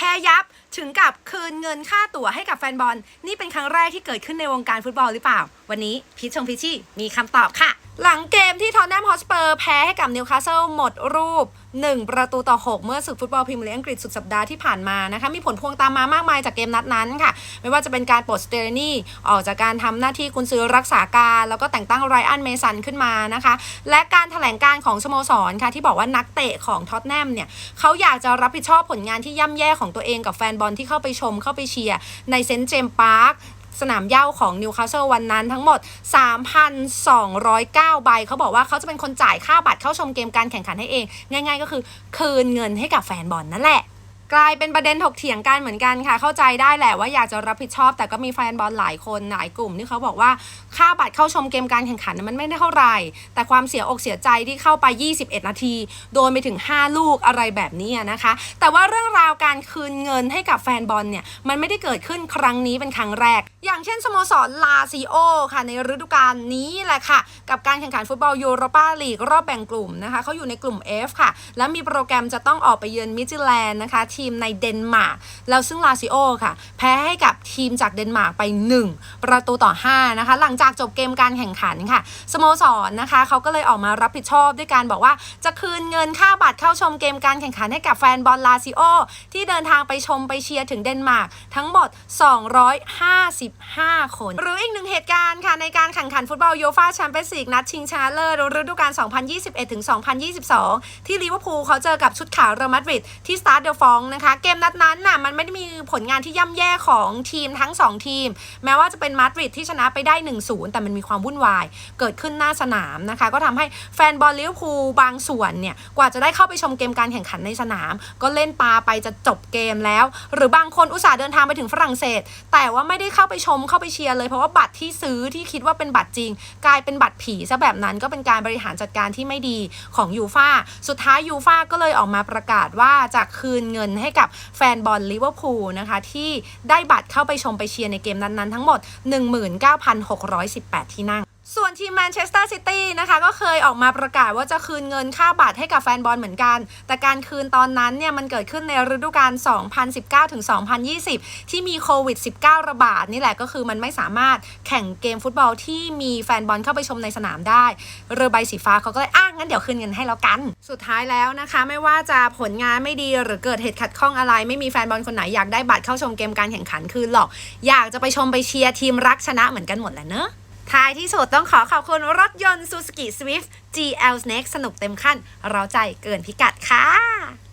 แพ้ยับถึงกับคืนเงินค่าตั๋วให้กับแฟนบอล นี่เป็นครั้งแรกที่เกิดขึ้นในวงการฟุตบอลหรือเปล่า วันนี้พีชชงพิชชี่มีคำตอบค่ะ หลังเกมที่ทอนแนมฮอสเปอร์แพ้ให้กับนิวคาสเซิลหมดรูป 1 ประตูต่อ 6 เมื่อศึกฟุตบอลพรีเมียร์ลีกอังกฤษสุดสัปดาห์ที่ผ่านมานะคะมีผลพวงตามมามากมายจากเกมนัดนั้นค่ะ ไม่ว่าจะเป็นการปลดสเตอร์นี่ออกจากการทำหน้าที่กุนซือรักษาการ แล้วก็แต่งตั้งไรอันเมสันขึ้นมานะคะ และการถแถลงการของสโมสรค่ะที่บอกว่านักเตะของท็อตแนมเนี่ยเขาอยากจะรับผิดชอบผลงานที่ย่ำแย่ของตัวเองกับแฟนบอลที่เข้าไปชมเข้าไปเชียร์ในเซนต์เจมส์พาร์ค สนามเย้าของนิวคาสเซิลวันนั้นทั้งหมด 3,209 ใบ เขาบอกว่าเขาจะเป็นคนจ่ายค่าบัตรเข้าชมเกมการแข่งขันให้เอง ง่าย ๆ ก็คือคืนเงินให้กับแฟนบอลนั่นแหละ กลายเป็นประเด็นถกเถียงกันเหมือนกันค่ะ เข้าใจได้แหละว่าอยากจะรับผิดชอบ แต่ก็มีแฟนบอลหลายคนหลายกลุ่มที่เขาบอกว่าค่าบัตรเข้าชมเกมการแข่งขันมันไม่ได้เท่าไหร่ แต่ความเสียอกเสียใจที่เข้าไป 21 นาที โดนไปถึง 5 ลูกอะไรแบบนี้นะคะ แต่ว่าเรื่องราวการคืนเงินให้กับแฟนบอลเนี่ยมันไม่ได้เกิดขึ้นครั้งนี้เป็นครั้งแรก อย่างเช่นสโมสรลาซิโอค่ะในฤดูกาลนี้แหละค่ะ กับการแข่งขันฟุตบอลยูโรปาลีกรอบแบ่งกลุ่มนะคะเขาอยู่ในกลุ่ม F ค่ะ แล้วมีโปรแกรมจะต้องออกไปเยือนมิจิแลนด์นะคะทีมในเดนมาร์กแล้วซึ่งลาซิโอค่ะ แพ้ให้กับทีมจากเดนมาร์กไป 1 ประตูต่อ5นะคะหลังจากจบเกมการแข่งขันค่ะสโมสรนนะคะเขาก็เลยออกมารับผิดชอบด้วยการบอกว่าจะคืนเงินค่าบัตรเข้าชมเกมการแข่งขันให้กับแฟนบอลลาซิโอที่เดินทางไปชมไปเชียร์ถึงเดนมาร์กทั้งหมด 255 คน หรืออีกหนึ่งเหตุการณ์ค่ะในการแข่งขันฟุตบอลยูฟาแชมเปี้ยนส์ลีกนัดชิงชนะเลิศฤดูกาล2021ถึง2022 ที่ลิเวอร์พูลเขาเจอกับชุดขาวเรอัลมาดริดที่สตาร์เดลฟองนะคะ เกมนัดนั้นน่ะมันไม่ได้มีผลงานที่ย่ำแย่ของทีมทั้ง 2 ทีม แม้ว่าจะเป็นมาดริดที่ชนะไปได้ 1-0 แต่มันมีความวุ่นวาย เกิดขึ้นหน้าสนามนะคะ ก็ทำให้แฟนบอลลิเวอร์พูลบางส่วนเนี่ยกว่าจะได้เข้าไปชมเกมการแข่งขันในสนาม ก็เล่นปาไปจะจบเกมแล้ว หรือบางคนอุตส่าห์เดินทางไปถึงฝรั่งเศส แต่ว่าไม่ได้เข้าไปชมเข้าไปเชียร์เลยเพราะว่าบัตรที่ซื้อที่คิดว่าเป็นบัตรจริง กลายเป็นบัตรผีซะแบบนั้นก็เป็นการบริหารจัดการที่ไม่ดีของยูฟาสุดท้ายยูฟาก็เลยออกมาประกาศว่าจะคืนเงินให้กับแฟนบอลลิเวอร์พูลนะคะที่ได้บัตรเข้าไปชมไปเชียร์ในเกมนั้นๆ ทั้งหมด 19,618 ที่นั่งส่วน ทีมแมนเชสเตอร์ซิตี้นะคะก็เคยออกมาประกาศว่าจะคืนเงินค่าบัตรให้กับแฟนบอลเหมือนกัน แต่การคืนตอนนั้นเนี่ยมันเกิดขึ้นในฤดูกาล 2019-2020 ที่มีโควิด -19 ระบาดนี่แหละก็คือมันไม่สามารถแข่งเกมฟุตบอลที่มีแฟนบอลเข้าไปชมในสนามได้ เรือใบสีฟ้าเขาก็เลยอ้างงั้นเดี๋ยวคืนเงินให้แล้วกัน สุดท้ายแล้วนะคะไม่ว่าจะผลงานไม่ดีหรือเกิดเหตุขัดข้องอะไร ไม่มีแฟนบอลคนไหนอยากได้บัตรเข้าชมเกมการแข่งขันคืนหรอก อยากจะไปชมไปเชียร์ทีมรักชนะเหมือนกันหมดแหละเนอะ ท้ายที่สุดต้องขอขอบคุณรถยนต์ Suzuki Swift GL Snake สนุกเต็มขั้น เราใจเกินพิกัดค่ะ